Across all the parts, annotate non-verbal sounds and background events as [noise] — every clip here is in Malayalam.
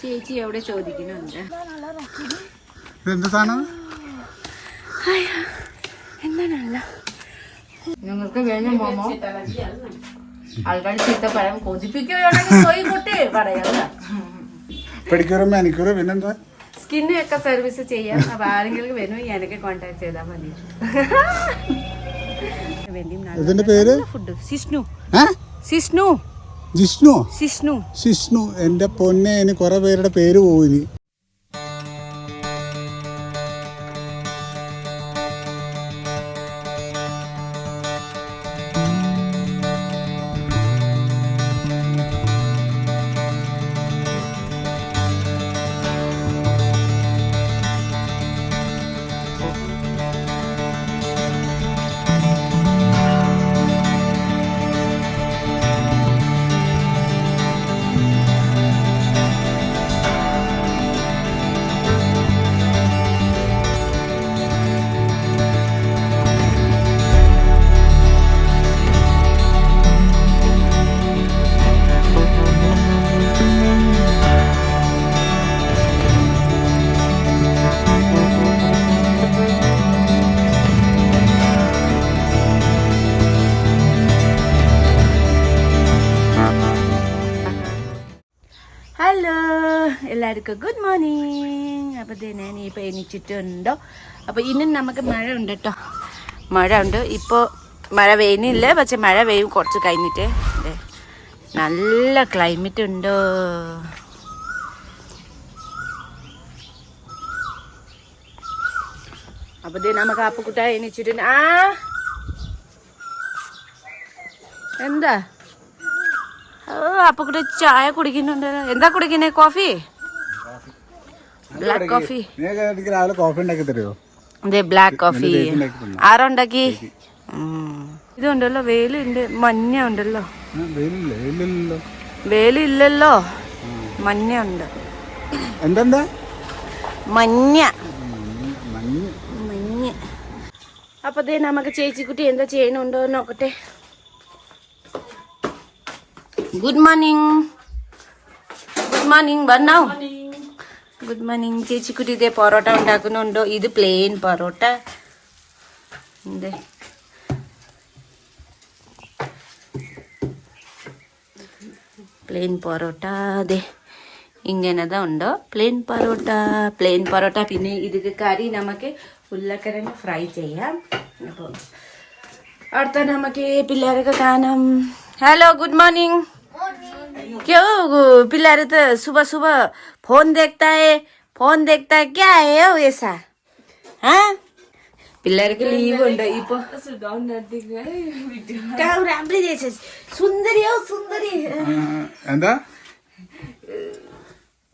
ചേച്ചി അവിടെ ചോദിക്കുന്നുണ്ട് എന്താണല്ല? നിങ്ങൾക്ക് വേഗം പോമോ ആൾക്കാർ ചീത്തപ്പഴം കൊതിപ്പിക്കുകയാണെങ്കിൽ [laughs] പോയി സ്കിന്നും ഒക്കെ സർവീസ് ചെയ്യാം. അപ്പൊ ആരെങ്കിലും വരുമെങ്കിൽ എനിക്ക് കോണ്ടാക്ട് ചെയ്താൽ മതി. ഇതിന്റെ പേര്? ഫുഡ് സിഷ്ണു. സിഷ്ണു. ജിഷ്ണു? സിഷ്ണു. ജിഷ്ണു എന്റെ പൊന്നെ ഇനി കുറെ പേരുടെ പേര് പോകും എല്ലാവർക്കും ഗുഡ് മോർണിംഗ് അപ്പോൾ ഇത് ഞാൻ എണീച്ചിട്ടുണ്ടോ? അപ്പോൾ ഇന്നും നമുക്ക് മഴ ഉണ്ട് കേട്ടോ മഴ ഉണ്ട്. ഇപ്പോൾ മഴ പെയ്യുന്നില്ല. പക്ഷെ മഴ പെയ്യും കുറച്ച് കഴിഞ്ഞിട്ട്. നല്ല ക്ലൈമറ്റ് ഉണ്ടോ. അപ്പോൾ ഇത് നമുക്ക് അപ്പക്കുട്ട എണീച്ചിട്ടുണ്ട്. ആ! എന്താ? ഓ അപ്പൊ ചായ കുടിക്കുന്നുണ്ട്. എന്താ കുടിക്കുന്നേ? കോഫി? ബ്ലാക്ക് കോഫി രാവിലെ കോഫി ഉണ്ടാക്കി തരുമോ അതെ ബ്ലാക്ക് കോഫി ചേച്ചി ഉണ്ടാക്കി. ഇതുണ്ടല്ലോ വെയിലുണ്ട് മഞ്ഞ ഉണ്ടല്ലോ. വെയിലില്ലേ? വെയിലില്ലല്ലോ. മഞ്ഞ ഉണ്ട് എന്തെന്താ? മഞ്ഞ. മഞ്ഞ്. അപ്പൊ ദേ നമുക്ക് ചേച്ചിക്കുട്ടി എന്താ ചെയ്യണുണ്ടോ നോക്കട്ടെ. ഗുഡ് മോർണിംഗ് ഗുഡ് മോർണിംഗ് പറഞ്ഞോ ഗുഡ് മോർണിംഗ്. ചേച്ചിക്കുട്ടി ഇതേ പൊറോട്ട ഉണ്ടാക്കുന്നുണ്ടോ? ഇത് പ്ലെയിൻ പൊറോട്ട. എന്തേ? പ്ലെയിൻ പൊറോട്ട. അതെ ഇങ്ങനതാ ഉണ്ടോ? പ്ലെയിൻ പൊറോട്ട. പ്ലെയിൻ പൊറോട്ട. പിന്നെ ഇത് കറി നമുക്ക് ഉരുളക്കിഴങ്ങ് ഫ്രൈ ചെയ്യാം. അപ്പോൾ അടുത്ത നമുക്ക് പിള്ളേരൊക്കെ കാണാം. ഹലോ ഗുഡ് മോർनिंग क्यों पिल्लार तो सुबह सुबह फोन देखता है फोन देखता है क्या है वो ऐसा हाँ പിള്ളേർക്ക് ലീവ് ഉണ്ട് ഇപ്പൊ രാവിലെ ചേച്ചി സുന്ദരിയോ സുന്ദരി എന്താ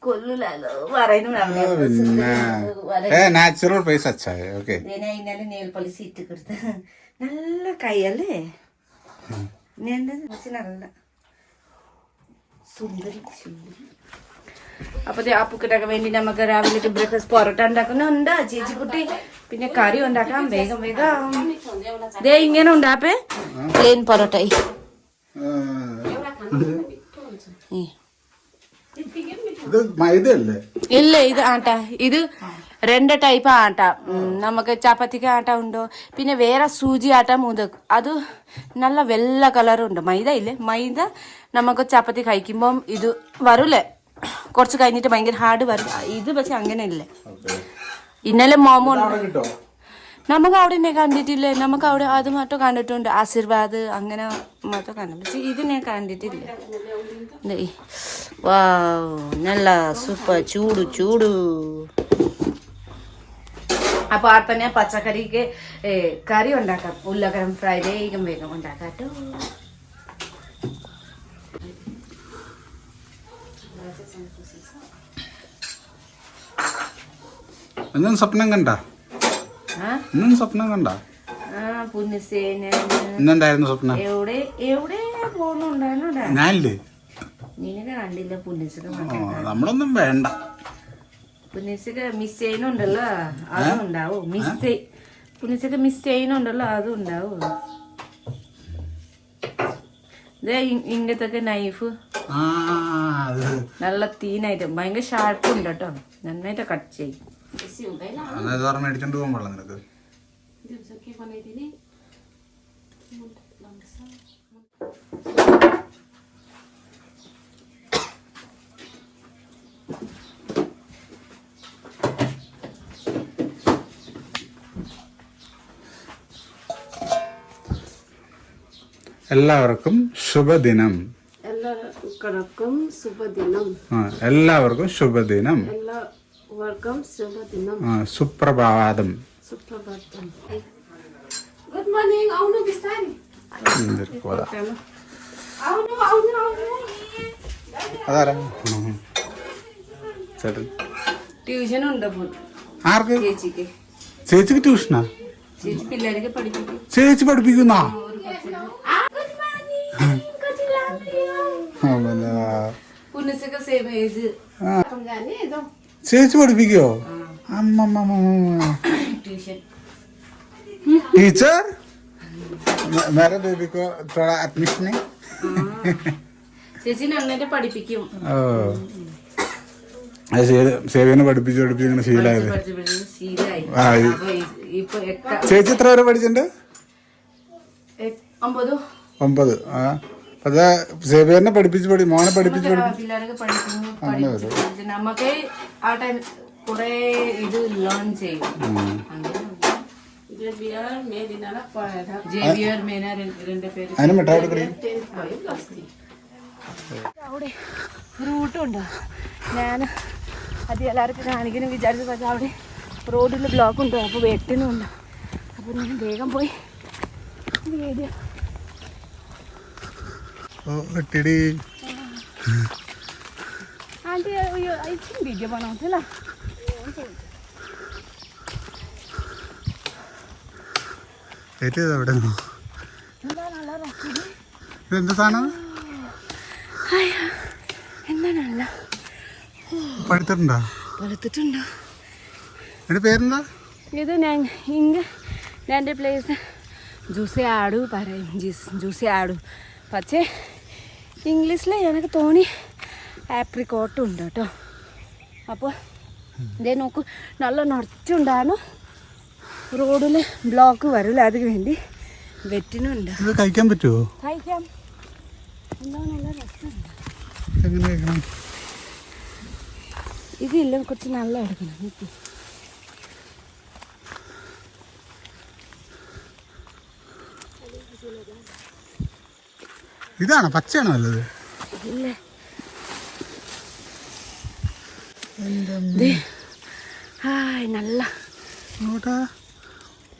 കൊല്ലൂലോ പറയുന്നു ആ, പിന്നെ ഏ നാച്ചുറൽ ഫേസ് അച്ഛാ ഓക്കെ ഞാൻ ഇന്നലെ നെയിൽ പോളിസ് ഇട്ട് കൊടുത്ത നല്ല കൈയല്ലേ ഞാൻ നല്ല സുന്ദരി സുന്ദരി അപ്പൊ അപ്പുക്കിട്ടൊക്കെ വേണ്ടി നമുക്ക് രാവിലെ ബ്രേക്ക്ഫാസ്റ്റ് പൊറോട്ട ഉണ്ടാക്കുന്നുണ്ട് ചേച്ചിക്കുട്ടി പിന്നെ കറി ഉണ്ടാക്കാം. വേഗം വേഗം. ദേ ഇങ്ങനെ ഉണ്ടാപ്പേ പ്ലെയിൻ പൊറോട്ട. ഇത് ആട്ടാ ഇല്ല ഇത് ആട്ട. ഇത് രണ്ട് ടൈപ്പ് ആട്ട. നമുക്ക് ചപ്പാത്തിക്ക് ആട്ട ഉണ്ടോ? പിന്നെ വേറെ സൂചി ആട്ട മുതക് അത് നല്ല വെള്ള കളർ ഉണ്ട്. മൈദ ഇല്ലേ? മൈദ നമുക്ക് ചപ്പാത്തി കഴിക്കുമ്പം ഇത് വരൂലേ? കുറച്ച് കഴിഞ്ഞിട്ട് ഭയങ്കര ഹാർഡ് വരും. ഇത് പക്ഷെ അങ്ങനെ ഇല്ലേ. ഇന്നലെ മോമോ നമുക്ക് അവിടെ തന്നെ കണ്ടിട്ടില്ലേ? നമുക്ക് അവിടെ അത് മാത്രം കണ്ടിട്ടുണ്ട്. ആശീർവാദ് അങ്ങനെ മാത്രം കണ്ടു പക്ഷെ ഇത് ഞാൻ കണ്ടിട്ടില്ല വാവ് നല്ല സൂപ്പർ. ചൂട് ചൂട്. അപ്പൊ ആ തന്നെ പച്ചക്കറിക്ക് കറി ഉണ്ടാക്കാം. ഉരുളക്കിഴങ്ങ് ഫ്രൈ വേഗം വേഗം ഉണ്ടാക്കാം കേട്ടോ. എന്നും സ്വപ്നം കണ്ട? എന്നും സ്വപ്നം കണ്ട? ഇന്നെന്തായിരുന്നു സ്വപ്നം? എവിടെ എവിടെ പോകുന്നുണ്ടായിരുന്നു ഞാനില്ലേ? നമ്മളൊന്നും വേണ്ട. പുണ്യസേന മിസ് ചെയ്യുന്നുണ്ടല്ലോ അതും ഉണ്ടാവും. മിസ് പുണ്യസേന മിസ് ചെയ്യുന്നുണ്ടല്ലോ അതും ഉണ്ടാവും. ഇതേ ഇ- ഇങ്ങനത്തെ നൈഫ് നല്ല തീനായിട്ട് ഭയങ്കര ഷാർപ്പ് ഉണ്ട് കേട്ടോ. നന്നായിട്ട് കട്ട് ചെയ്യും. മേടിച്ചോണ്ട് പോകാൻ പാടില്ല നിനക്ക്? എല്ലാവർക്കും ശുഭദിനം. എല്ലാവർക്കും ശുഭദിനം. എല്ലാവർക്കും ശുഭദിനം. എല്ലാവർക്കും ശുഭദിനം. സുപ്രഭാതം. സുപ്രഭാതം. ഗുഡ് മോർണിംഗ് ട്യൂഷൻ ആർക്ക്? ചേച്ചിക്ക്. ചേച്ചിക്ക് ട്യൂഷനാ? ചേച്ചി പഠിപ്പിക്കുന്ന? ചേച്ചി പഠിപ്പിക്കോ? അമ്മ ടീച്ചർ? മേരെ ബേബിക്കോ തോടാ അഡ്മിഷന് ചേച്ചി നന്നായിട്ട് പഠിപ്പിക്കും. സേവിയനെ പഠിപ്പിച്ച് പഠിപ്പിച്ച് ഇങ്ങനെ ശീലായത് ചേച്ചി എത്ര വരെ പഠിച്ചിട്ടുണ്ട്? ഒമ്പതോ. ഒമ്പത്. ആ. അത് സേവിയറിനെ പഠിപ്പിച്ച് പഠി മോനെ പഠിപ്പിച്ച് പഠി നമുക്ക് ആ ടൈം കുറേ ലേൺ അതിന് മിഠായി അവിടെ റൂട്ടുണ്ടോ? ഞാൻ അത് എല്ലാവർക്കും കാണിക്കണം വിചാരിച്ചു പക്ഷേ അവിടെ റോഡിൽ ബ്ലോക്ക് ഉണ്ടോ അപ്പോൾ വെട്ടിനുണ്ട് അപ്പോൾ ഞാൻ വേഗം പോയി വീഡിയോ ഓ വെട്ടിടി ആന്റി അയച്ചും വീഡിയോ പണത്തില്ല ഏറ്റവും ഇത് എവിടെ നിന്നോ എന്താ നല്ല രസം ഇതെന്താ സാധനം? എന്താണല്ല പഠിത്തിട്ടുണ്ടോ വെളുത്തിട്ടുണ്ടോ എന്റെ പേരെന്താ? ഇത് ഞാൻ ഇങ്ങ എന്റെ പ്ലേസ് ജ്യൂസി ആടു പറയും. ജ്യൂസ് ജ്യൂസി ആടു. പക്ഷേ ഇംഗ്ലീഷിൽ എനിക്ക് തോന്നി ആപ്രിക്കോട്ടും ഉണ്ട് കേട്ടോ. അപ്പോൾ ഇതേ നോക്കൂ നല്ല നിറച്ചുണ്ടായിരുന്നു റോഡിൽ ബ്ലോക്ക് വരില്ല അതിന് വേണ്ടി വെറ്റിനുണ്ട്. ഇത് കഴിക്കാൻ പറ്റുമോ കഴിക്കാം. ഇതില്ല കുറച്ച് നല്ല എടുക്കണം. ഇതാണോ? പച്ചയാണോ നല്ലത്? നല്ല.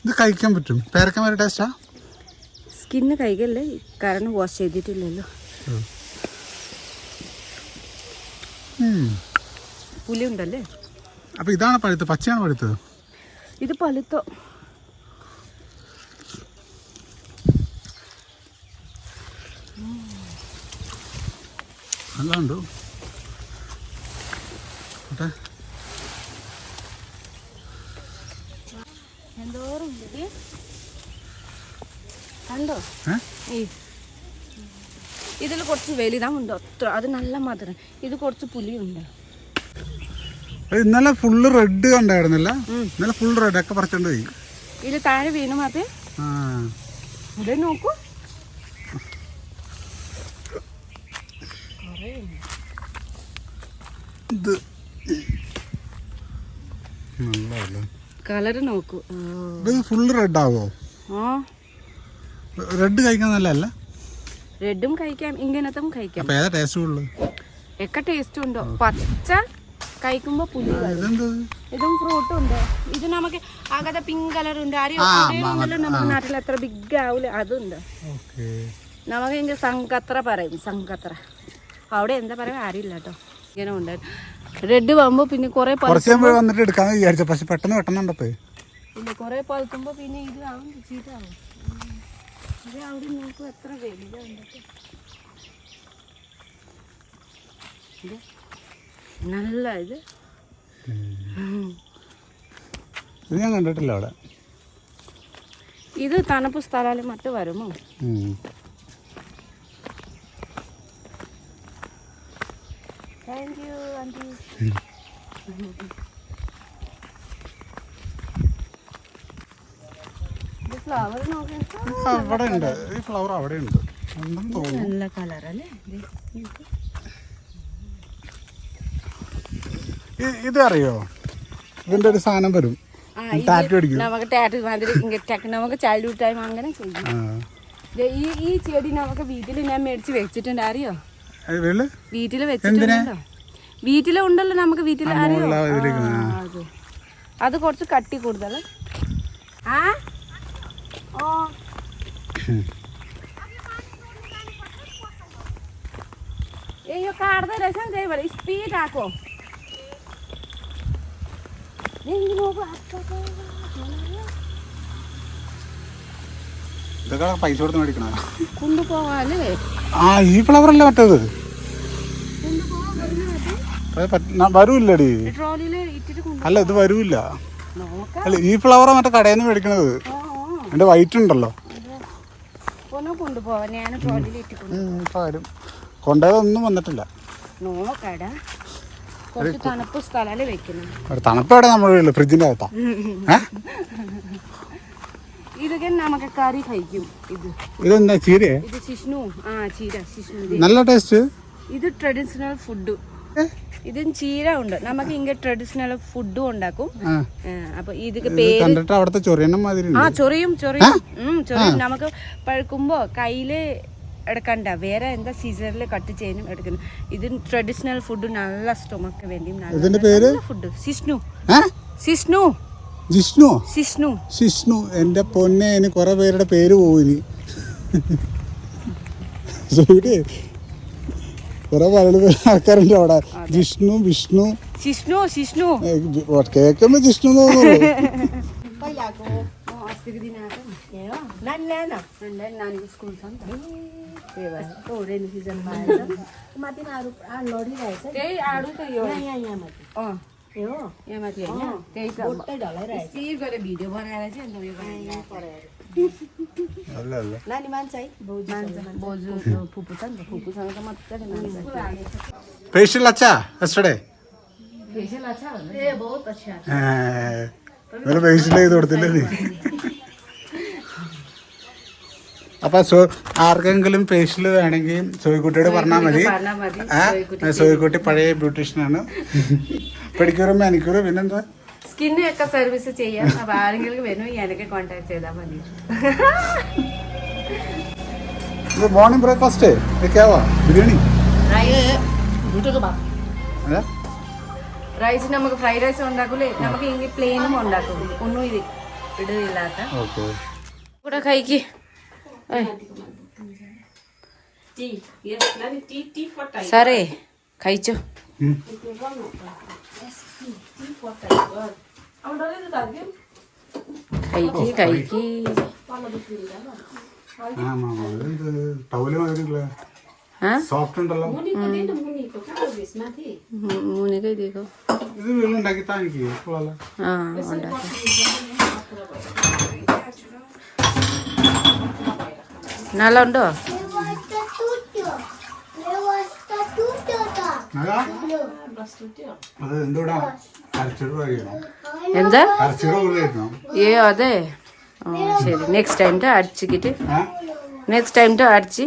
ഇത് കഴിക്കാൻ പറ്റും. പേരക്കാൻ വരെ ടേസ്റ്റാ സ്കിന്ന് കഴിക്കല്ലേ? കാരണം വാഷ് ചെയ്തിട്ടില്ലല്ലോ. പുലി ഉണ്ടല്ലേ അപ്പൊ ഇതാണ് പഴുത്ത് പച്ചയാണ് പഴുത്തത്? ഇത് പഴുത്തോ? നല്ല ഉണ്ടോ? കണ്ടോ? ഇതിൽ കുറച്ച് വലുതാമുണ്ട് അത്ര. അത് നല്ല മധുരം. ഇത് കുറച്ച് പുലിയുണ്ട് അത് ഇന്നലെ ഫുള്ള് റെഡ് കണ്ടായിരുന്നല്ല? ഇന്നലെ ഫുൾ റെഡ് ഒക്കെ പറിച്ചോണ്ട് പോയി. ഇത് താഴെ വീണു ഇവിടെ നോക്കൂ ഇത് നല്ലതല്ലേ കളർ നോക്കൂ. ഇത് ഫുള്ള് റെഡ് ആവോ? ആ. റെഡ് കഴിക്കാൻ നല്ലതല്ല? റെഡും കഴിക്കാം ഇങ്ങനത്തും കഴിക്കാം. അപ്പൊ ഏതാ ടേസ്റ്റ് കൂടുതൽ ഒക്കെ ടേസ്റ്റ് ഉണ്ടോ? പച്ച കഴിക്കുമ്പോ പുലി വരും. ഇതെന്ത്? ഇതും ഫ്രൂട്ടും ഉണ്ട്? ഇത് നമുക്ക് ആകെ പിങ്ക് കളർ ഉണ്ട്. അറിയോ ആ, അതേ ഉണ്ടല്ലോ നമ്മുടെ നാട്ടിൽ അത്ര ബിഗ് ആവൂല. അതുണ്ട്. നമുക്ക് ഇങ്ങനെ സംകത്ര പറയും സംഘത്ര അവിടെ എന്താ പറയാ? അറിയില്ല കേട്ടോ ഇങ്ങനെ ഉണ്ട് റെഡ് പോകുമ്പോ പിന്നെ കൊറേ കുറച്ച് വന്നിട്ട് എടുക്കാന്ന് വിചാരിച്ചു. പക്ഷെ പെട്ടെന്ന് പെട്ടെന്നുണ്ടപ്പേ പിന്നെ കൊറേ പഴുക്കുമ്പോ പിന്നെ ഇത് ആവും ചീത്താവും ഇത് അവിടെ നോക്കൂ എത്ര വലുതുണ്ട് ഇത് നല്ല ഇത്. ഇത് ഞാൻ കണ്ടിട്ടില്ല അവിടെ. ഇത് തണുപ്പ് സ്ഥലം മറ്റു വരുമോ? താങ്ക് യു ആന്റി അവിടെ ഉണ്ട്. ഈ ഫ്ലവർ അവിടെ ഉണ്ട്. നല്ല കളർ അല്ലേ? ഇത്. അറിയോ? ഇതിന്റെ ഒരു സാധനം വരും. ടാറ്റു അടിക്കും. നമുക്ക് ടാറ്റു മാതിരി നമുക്ക് ചൈൽഡ്ഹുഡ് ടൈം അങ്ങനെ ചെയ്യും. ഈ ചെടി നമുക്ക് വീട്ടിൽ ഞാൻ മേടിച്ച് വെച്ചിട്ടുണ്ട്. അറിയോ? വീട്ടിൽ വീട്ടിലുണ്ടല്ലോ നമുക്ക് വീട്ടിൽ അത്. കുറച്ച് കട്ടി കൂടുതൽ. ആ? ഓ. അയ്യോ കാടത്തെ രസം ചെയ്യ സ്പീഡ് ആക്കോ നോക്കൂ ഇതൊക്കെ പൈസ കൊടുത്ത് മേടിക്കണോ? കൊണ്ടുപോവാല്ലേ? ആ ഈ ഫ്ലവർ അല്ലേ മറ്റേത്? വരൂല്ലടി. അല്ല ഇത് വരൂല്ല. അല്ല ഈ ഫ്ലവർ മറ്റേ കടയിൽ നിന്ന് മേടിക്കണത് എന്റെ വൈറ്റ് ഉണ്ടല്ലോ. ഉം, ഇപ്പൊ വന്നിട്ടില്ല. തണുപ്പ് എവിടെ നമ്മുടെ വീട്ടിൽ? ഫ്രിഡ്ജിന്റെ അകത്താ? [laughs] ഇതൊക്കെ നമുക്ക് കറി കഴിക്കും. ഇത്. ഇതെന്താ ചീരയെ? ഇത് ശിഷ്ണു. ആ ചീര ശിഷ്ണു. നല്ല ടേസ്റ്റ് ഇത് ട്രഡീഷണൽ ഫുഡ് ഇതും ചീര ഉണ്ട്. നമുക്ക് ഇങ്ങനെ ട്രഡീഷണൽ ഫുഡും ഉണ്ടാക്കും. അപ്പൊ ഇതൊക്കെ ഇത് പേര് അവിടുത്തെ ചൊറിയണം മാതിരി ആ ചൊറിയും ചൊറിയും. ഉം, ചൊറിയും. നമുക്ക് പഴുക്കുമ്പോ കയ്യിൽ എടുക്കണ്ട. വേറെ എന്താ സീസണിൽ കട്ട് ചെയ്യാനും എടുക്കണം ഇത് ട്രഡീഷണൽ ഫുഡ് നല്ല സ്റ്റൊമക്ക് വേണ്ടി ഇതിന്റെ പേര്? ഫുഡ് സിഷ്ണു സിഷ്ണു ജിഷ്ണു? ശിഷ്ണു ജിഷ്ണു എന്റെ പൊന്നെ ഇനി കുറെ പേരുടെ പേര് പോയിനി കുറെ പല ആൾക്കാരുണ്ട് അവിടെ. ജിഷ്ണു വിഷ്ണു. यहाँ माथि होइन त्यही त गरेर भिडियो बनाएर चाहिँ अन्त उयो नानी मान्छ है बोजू फुपू छ नि त फुपूसँग त मजाले फेसियल अच्छा यसडे फेसियल अच्छा ए बहुत अच्छा मतलब फेसियल तोड्दैन नि അപ്പൊ സോ ആർക്കെങ്കിലും ഫേഷ്യൽ വേണമെങ്കിൽ സോയിക്കുട്ടിയോട് പറഞ്ഞാൽ മതി. പറഞ്ഞാ മതി. ആ, സോയിക്കുട്ടി പഴയ ബ്യൂട്ടീഷ്യനാണ് പെഡിക്യൂറും മാനിക്യൂറും പിന്നെന്താ? സ്കിന്നൊക്കെ സർവീസ് ചെയ്യാം. അപ്പൊ ആരെങ്കിലും വരുമെങ്കിൽ എനിക്ക് കോൺടാക്ട് ചെയ്താൽ മതി. ഇത് മോർണിംഗ് ബ്രേക്ക്ഫാസ്റ്റ് വെക്കാവാ ബിരിയാണി? റൈസ് നമുക്ക് ഫ്രൈഡ് റൈസ് ഉണ്ടാക്കൂലേ? നമുക്ക് പ്ലെയിനും ഉണ്ടാക്കും. ഒന്നും ഇത് ഇടില്ലാത്ത ഓക്കെ. കൂടെ കഴിക്ക്. സാറേ കഴിച്ചോ. കഴിക്ക് കഴിക്ക്. മൂന്ന് കഴിക്കോ ഇത് വീട്ടിലുണ്ടാക്കി താനിക്ക് ആ ഉണ്ടാക്കി. കഴിക്കണം എന്താ? ഏ അതെ. ശരി. നെക്സ്റ്റ് ടൈം അടിച്ചിട്ട്? നെക്സ്റ്റ് ടൈം അടിച്ച്.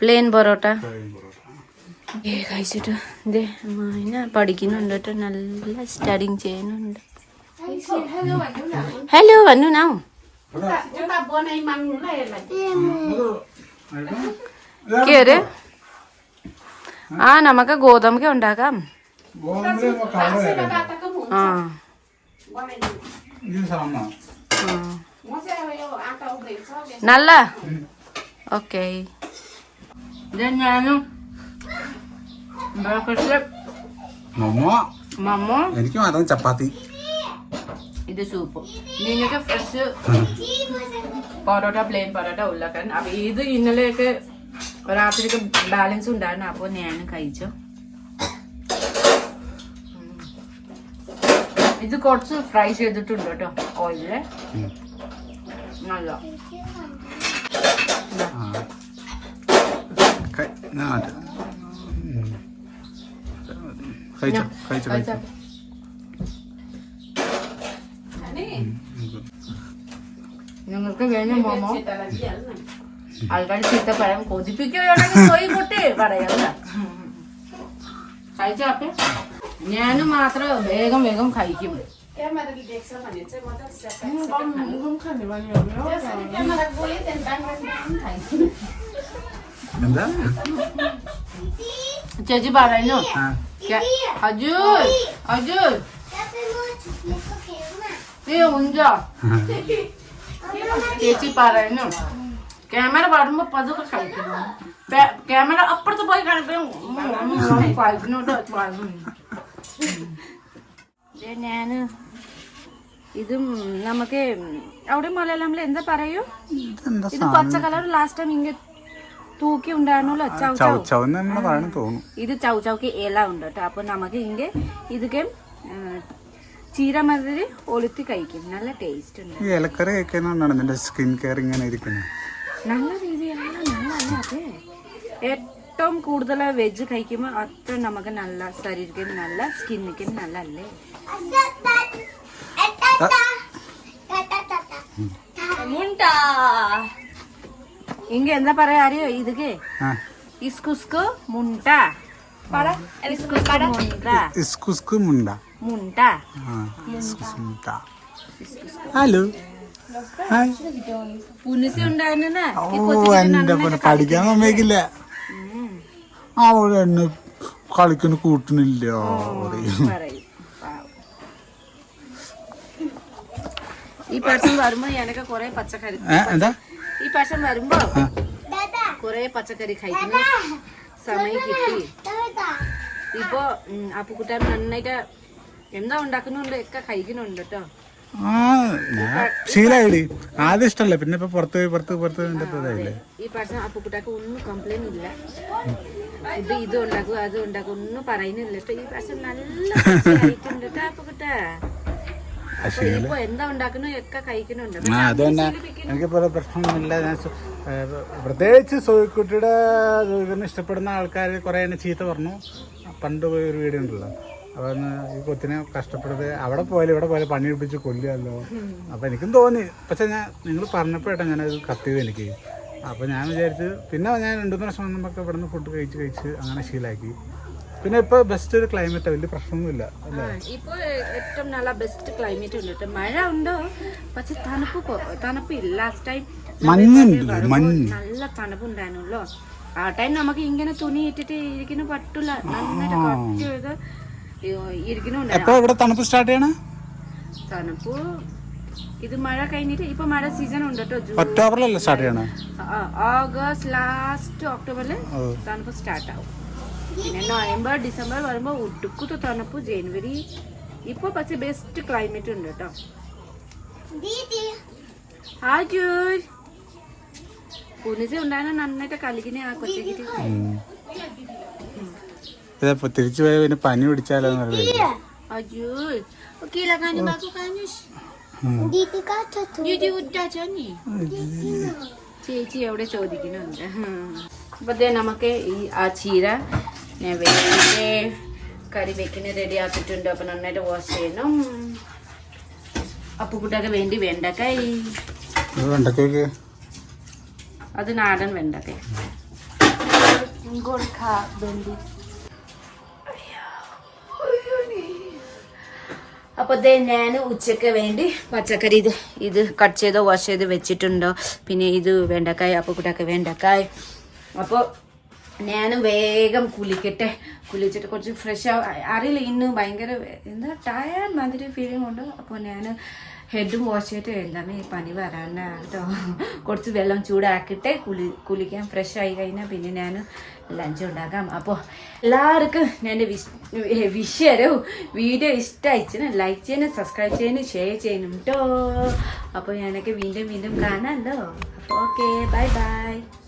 പ്ലെയിൻ പൊറോട്ട. ഏ കഴിച്ചിട്ട്. ഇതേ മാന പഠിക്കുന്നുണ്ട് കേട്ടോ നല്ല സ്റ്റഡിങ് ചെയ്യുന്നുണ്ട്. Này là ആയിട്ടോ? കേറ് ആ നമുക്ക് ഗോതമ്പ് ഉണ്ടാക്കാം. ആ. നല്ല. ഓക്കെ. ഞാനും മമ്മ. മമ്മ. എനിക്ക് മാത്രം ചപ്പാത്തി. ഇത് സൂപ്പ്. നിങ്ങൾക്ക് ഫ്രഷ്. പൊറോട്ട പ്ലെയിൻ പൊറോട്ട ഉള്ളക്കൻ അപ്പൊ ഇത് ഇന്നലെയൊക്കെ രാത്രിക്ക് ബാലൻസ് ഉണ്ടായിരുന്നു. അപ്പോൾ ഞാൻ കഴിച്ചു. ഇത് കുറച്ച് ഫ്രൈ ചെയ്തിട്ടുണ്ട് കേട്ടോ ഓയിലിൽ നല്ല. കഴിച്ചോ കഴിച്ചോ നിങ്ങൾക്ക് വേണം മോമോ. ആൾക്കാർ ചീത്ത പറയാം കൊതിപ്പിക്കുകയാണെങ്കിൽ പോയി കുട്ടി പറയാം കഴിച്ചാപ്പേ ഞാനും മാത്രം വേഗം വേഗം കഴിക്കും. എന്താ? ചേച്ചി പറയുന്നു. ആ. അജുൽ അജുൽ നീ ഉഞ്ച ചേച്ചി പറയുന്നു. ക്യാമറ പാടുമ്പോ പതുക്കെ കളിക്കുന്നു. ക്യാമറ അപ്പുറത്ത് പോയി കളിക്കും ഞാൻ ഇതും നമുക്ക് അവിടെ മലയാളത്തിൽ എന്താ പറയൂ? ഇത് പച്ച കളർ ലാസ്റ്റ് ടൈം ഇങ്ങനെ തൂക്കി ഉണ്ടായിരുന്നല്ലോ ചൗ ചൗ ഇത് ചൗ ചൗക്ക് ഇല ഉണ്ട് കേട്ടോ. അപ്പൊ നമുക്ക് ഇങ്ങനെ ഇതൊക്കെ ചീര മാതിരി ഒളുത്തി കഴിക്കും. നല്ല ടേസ്റ്റ് ഉണ്ട്. ഈ ഇലക്കറി കഴിക്കുന്നതുകൊണ്ടാണ് നിന്റെ സ്കിൻ കെയർ ഇങ്ങനെ ഇരിക്കുന്നത്? നല്ല രീതിയിലുള്ള നല്ല അതെ. ഏറ്റവും കൂടുതൽ വെജ് കഴിക്കുമ്പോൾ അത്ര നമുക്ക് നല്ല ശരീരത്തിന് നല്ല സ്കിന്നിക്കും നല്ല അല്ലേ? ഇങ്ങ എന്താ പറയാ? അറിയോ? ഇതൊക്കെ ഇസ്കുസ്കു മുണ്ട. പറ. ഇസ്കുസ്കു മുണ്ട. ഇസ്കുസ്കു മുണ്ട. മുണ്ട. മുണ്ട. ഹലോ. എന്റെ പോലെ പഠിക്കാൻ സമ്മതിക്കില്ല. അവൾ എന്നെ കളിക്കണ കൂട്ടണില്ല. ഈ person വരുമ്പോ എനക്ക് കൊറേ പച്ചക്കറി എന്താ? ഈ person വരുമ്പോ കൊറേ പച്ചക്കറി കഴിക്കുന്ന. സമയം കിട്ടി. ഇപ്പൊ അപ്പുക്കുട്ടൻ നന്നായിട്ട് എന്താ ഉണ്ടാക്കുന്നുണ്ട്? ഒക്കെ കഴിക്കുന്നുണ്ട് കേട്ടോ ആ ഞാൻ ശീലായിടി ആദ്യം ഇഷ്ടല്ലേ പിന്നെ ഇപ്പൊ പുറത്ത് പോയി പുറത്ത് പുറത്ത് ഇതായില്ലേ? ഈ person അപ്പുക്കുട്ടാക്ക് ഒന്നും കംപ്ലൈന്റ് ഇല്ല. ഇത് ഇത് ഉണ്ടാക്കും അത് ഉണ്ടാക്കും ഒന്നും പറയുന്നില്ല. കേട്ടോ ഈ person നല്ല ആയിട്ടുണ്ട് കേട്ടോ അപ്പുക്കുട്ട ഇപ്പൊ എന്താ ഉണ്ടാക്കുന്നു ഒക്കെ കഴിക്കുന്നുണ്ട്. ആ എനിക്ക് പോലെ പ്രശ്നമൊന്നുമില്ല. ഞാൻ സു- ഏ, പ്രത്യേകിച്ച് സോയിക്കുട്ടിയുടെ സോയിക്കുട്ടിനെ ഇഷ്ടപ്പെടുന്ന ആൾക്കാർ കുറേ എന്നെ ചീത്ത പറഞ്ഞു. പണ്ട് പോയൊരു ഒരു വീഡിയോ ഉണ്ടല്ലോ. അപ്പൊ ഈ കൊച്ചിനെ കഷ്ടപ്പെടുത്ത് അവിടെ പോയാലും ഇവിടെ പോയാലും പണി പിടിച്ച് കൊല്ലുമല്ലോ അപ്പം എനിക്കും തോന്നി. പക്ഷെ ഞാൻ നിങ്ങൾ പറഞ്ഞപ്പോഴാണ് ഞാനത് കത്ത് ചെയ്ത് എനിക്ക്. അപ്പം ഞാൻ വിചാരിച്ച് പിന്നെ ഞാൻ രണ്ടു മൂന്ന് വർഷം വന്നപ്പോൾ നിന്ന് ഫുഡ് കഴിച്ച് കഴിച്ച് അങ്ങനെ ശീലാക്കി. പിന്നെ ഇപ്പൊ ബെസ്റ്റ് ഒരു ക്ലൈമറ്റ് വലിയ പ്രശ്നമൊന്നുമില്ല ഇപ്പോൾ ഇപ്പൊ ഏറ്റവും നല്ല ബെസ്റ്റ് ക്ലൈമറ്റ് ഉണ്ട് മഴ ഉണ്ടോ? പക്ഷെ തണുപ്പ് തണുപ്പ് ഇല്ല. ലാസ്റ്റ് ടൈം നല്ല തണുപ്പുണ്ടായിരുന്നല്ലോ ആ ടൈം നമുക്ക് ഇങ്ങനെ തുണി ഇട്ടിട്ട് ഇരിക്കുന്ന പറ്റില്ല നന്നായിട്ട് കട്ട് ചെയ്ത് ഇരിക്കുന്നുണ്ടായിരുന്നു എപ്പോ ഇവിടെ തണുപ്പ് സ്റ്റാർട്ട് ചെയ്യണ? തണുപ്പ് ഇത് മഴ കഴിഞ്ഞിട്ട് ഇപ്പൊ മഴ സീസൺ ഉണ്ട് കേട്ടോ ഒക്ടോബറിലല്ലേ സ്റ്റാർട്ട് ചെയ്യണേ? ആ, ഓഗസ്റ്റ് ലാസ്റ്റ് ഒക്ടോബറിൽ തണുപ്പ് സ്റ്റാർട്ട് ആവും. പിന്നെ നവംബർ ഡിസംബർ വരുമ്പോൾ ഉടുക്കുത്ത തണുപ്പ് ജനുവരി. ഇപ്പൊ പക്ഷെ ബെസ്റ്റ് ക്ലൈമറ്റ് ഉണ്ട് കേട്ടോ ഹാജൂർ പുനിസ ഉണ്ടായിരുന്ന നന്നായിട്ട് കളിക്കുന്ന ആ കൊച്ചക്കിട്ട് ഇതപ്പോ തിരിച്ചു പോയ പിന്നെ പനി പിടിച്ചാലോ ചേച്ചി അവിടെ ചേച്ചി എവിടെ ചോദിക്കുന്നുണ്ട്. അപ്പൊ ദേ നമുക്ക് ഈ ആ ചീര കറി വെക്കുന്ന റെഡി ആക്കിയിട്ടുണ്ട്. അപ്പൊ നന്നായിട്ട് വാഷ് ചെയ്യണം. അപ്പുക്കുട്ടൊക്കെ വേണ്ടി വെണ്ടക്കായി. വെണ്ടക്കൊക്കെ അത് നാടൻ വെണ്ടക്കായി അപ്പോൾ ദേ ഞാൻ ഉച്ചയ്ക്ക് വേണ്ടി പച്ചക്കറി ഇത് ഇത് കട്ട് ചെയ്തോ വാഷ് ചെയ്ത് വെച്ചിട്ടുണ്ടോ. പിന്നെ ഇത് വെണ്ടക്കായ അപ്പോൾ കൂട്ടൊക്കെ വെണ്ടക്കായ. അപ്പോൾ ഞാനും വേഗം കുളിക്കട്ടെ. കുളിച്ചിട്ട് കുറച്ച് ഫ്രഷ് അറിയില്ല ഇന്ന് ഭയങ്കര എന്താ ടയർഡ് മാതിരി ഫീലിംഗ് ഉണ്ട്. അപ്പോൾ ഞാൻ ഹെഡും വാഷ് ചെയ്തിട്ട് എന്താമേ പനി വരാനാട്ടോ കുറച്ച് വെള്ളം ചൂടാക്കിയിട്ട് കുളി കുളിക്കാൻ ഫ്രഷ് ആയി കഴിഞ്ഞാൽ പിന്നെ ഞാൻ ലഞ്ച് ഉണ്ടാക്കാം അപ്പോൾ എല്ലാവർക്കും ഞാൻ വിഷ് വിഷയരവും വീഡിയോ ഇഷ്ടമായിച്ചിന് ലൈക്ക് ചെയ്യാനും സബ്സ്ക്രൈബ് ചെയ്യാനും ഷെയർ ചെയ്യാനും കേട്ടോ അപ്പോൾ ഞാനൊക്കെ വീണ്ടും വീണ്ടും കാണാമല്ലോ അപ്പോൾ ഓക്കെ ബൈ ബൈ